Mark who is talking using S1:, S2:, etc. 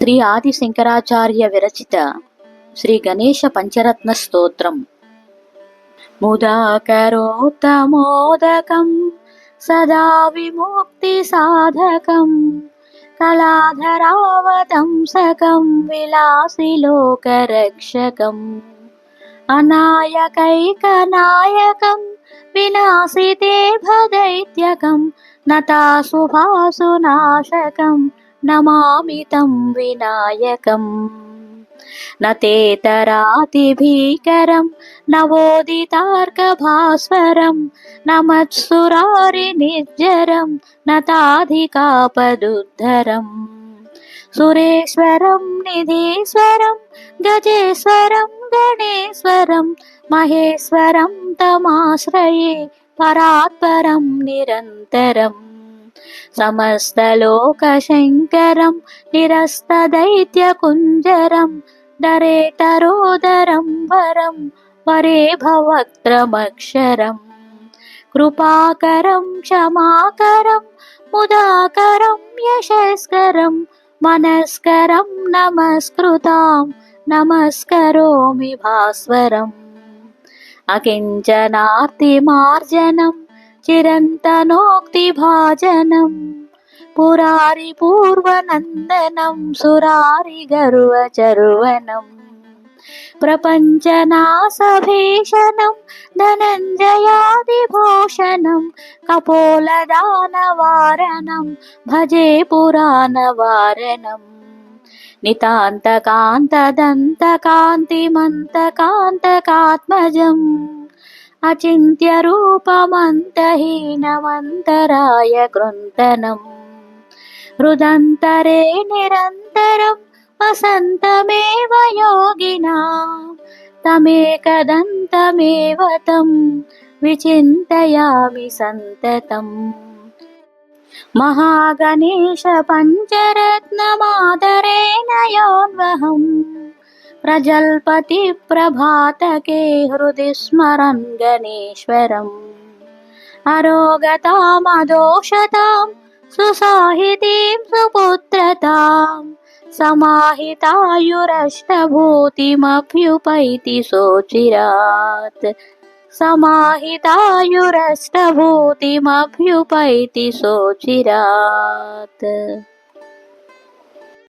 S1: శ్రీ ఆది శంకరాచార్య విరచిత శ్రీ గణేశ పంచరత్న స్తోత్రం. ముదాకరోత్తమోదకం సదా విముక్తి సాధకం కళాధరావతంసకం విలాసి లోకరక్షకం అనాయకైకనాయకం వినాశితే భదైత్యకం నతాశుభాసునాశకం नमामि तं विनायकम् न तेतरातिभीकरं नवोदितार्कभास्वरं न मत्सुरारिनिर्जरं न ताधिकापदुद्धरम्। सुरेश्वरं निधीश्वरं गजेश्वरं गणेश्वरं महेश्वरं तमाश्रये परात्परं निरन्तरम्। సమస్తలోకశంకరం నిరస్తదైత్యకుంజరం డరేతరోదరం వరం వరే భవక్త్రమక్షరం కృపాకరం క్షమాకరం ముదాకరం యశస్కరం మనస్కరం నమస్కృతాం నమస్కరోమి భాస్వరం. అకించనార్తిమార్జనం చిరంతనోక్తిభాజనం పురారి పూర్వనందనం సురారి గర్వచర్వనం ప్రపంచనాశభీషణం ధనంజయాదిభూషణం కపోలదానవారణం భజే अचिन्त्यरूपमन्तहीनमन्तराय कृन्तनम्। रुदन्तरे निरन्तरं वसन्तमेव योगिना। तमेकदन्तमेव तं विचिन्तयामि सन्ततम्। महागणेशपञ्चरत्नम् प्रजल्पति प्रभातके हृदि स्मरन् गणेश्वरम्। अरोगतामदोषतां सुसाहितीं सुपुत्रताम् समाहितायुरष्टभूतिमभ्युपैति सोचिरात्। समाहितायुरष्टभूतिमभ्युपैति सोचिरात्